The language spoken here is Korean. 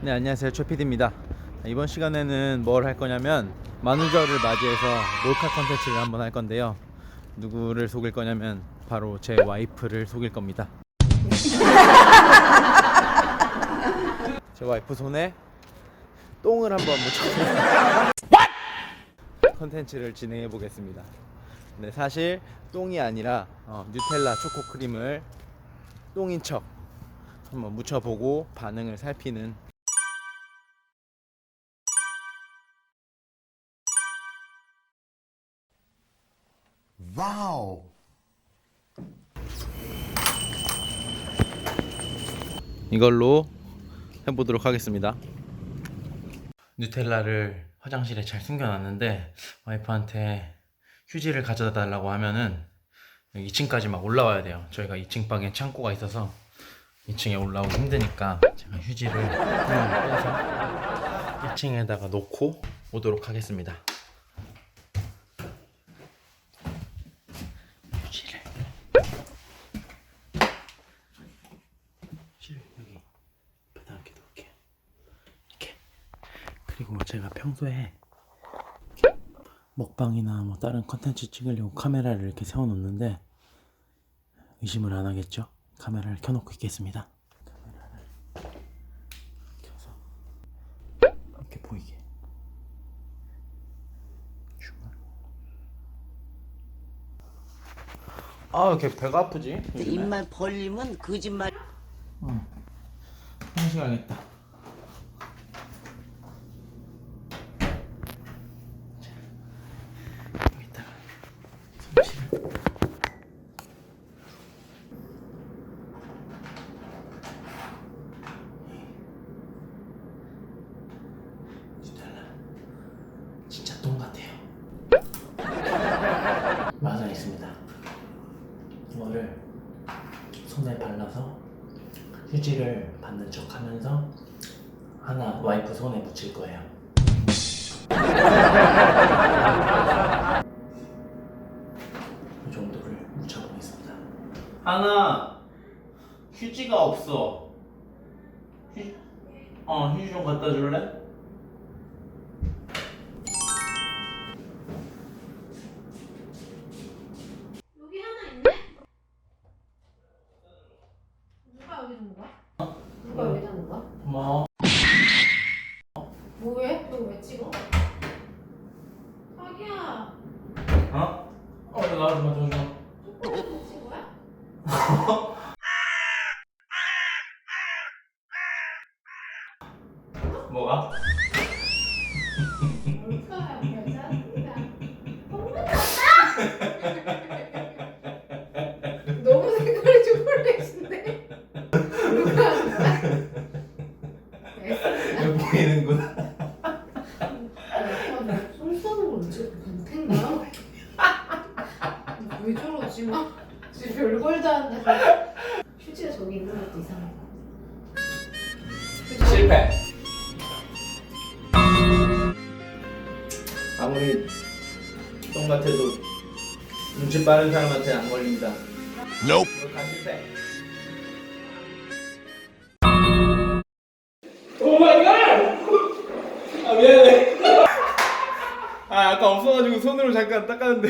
네 안녕하세요. 최PD입니다. 이번 시간에는 뭘 할 거냐면 만우절을 맞이해서 몰카 컨텐츠를 한번 할 건데요. 누구를 속일 거냐면 바로 제 와이프를 속일 겁니다. 제 와이프 손에 똥을 한번 묻혀 컨텐츠를 진행해 보겠습니다. 네 사실 똥이 아니라 어, 뉴텔라 초코 크림을 똥인 척 한번 묻혀보고 반응을 살피는 와우. 이걸로 해보도록 하겠습니다. 누텔라를 화장실에 잘 숨겨놨는데 와이프한테 휴지를 가져다 달라고 하면은 2층까지 막 올라와야 돼요. 저희가 2층 방에 창고가 있어서 2층에 올라오기 힘드니까 제가 휴지를 하나 빼서 1층에다가 놓고 오도록 하겠습니다. 휴지를 휴지를 여기 옆에다 이렇게 놓을게요. 이렇게 그리고 뭐 제가 평소에 먹방이나 뭐 다른 컨텐츠 찍으려고 카메라를 이렇게 세워놓는데 의심을 안 하겠죠? 카메라를 켜놓고 있겠습니다. 카메라를 켜서 이렇게 보이게. 줌을. 아, 이렇게 배가 아프지? 입만 벌리면 거짓말. 화장실 가겠다. 여기다가 손질을. 누텔라 진짜 똥 같아요. 맞아 있습니다. 이거를 손에 발라서 휴지를 받는 척 하면서 하나 와이프 손에 묻힐 거예요. 이 정도를 묻혀보겠습니다. 하나, 휴지가 없어. 휴, 어, 휴지 좀 갖다 줄래? 여기 거야? 누가 여기 둔 거야? 고마워. 뭐해? 너왜 찍어? 자기야, 어? 어, 나좀 줘. 초콜릿 못 찍어야? 뭐가? 써는 거 언제 변태인가? 왜 저러지 마? 진짜 별걸 다 한다. 휴지가 저기 있는 것도 이상해. 실패. 아무리 똥 같아도 눈치 빠른 사람한테 안 걸립니다. Nope. 몰카 실패. 없어가지고 손으로 잠깐 닦았는데.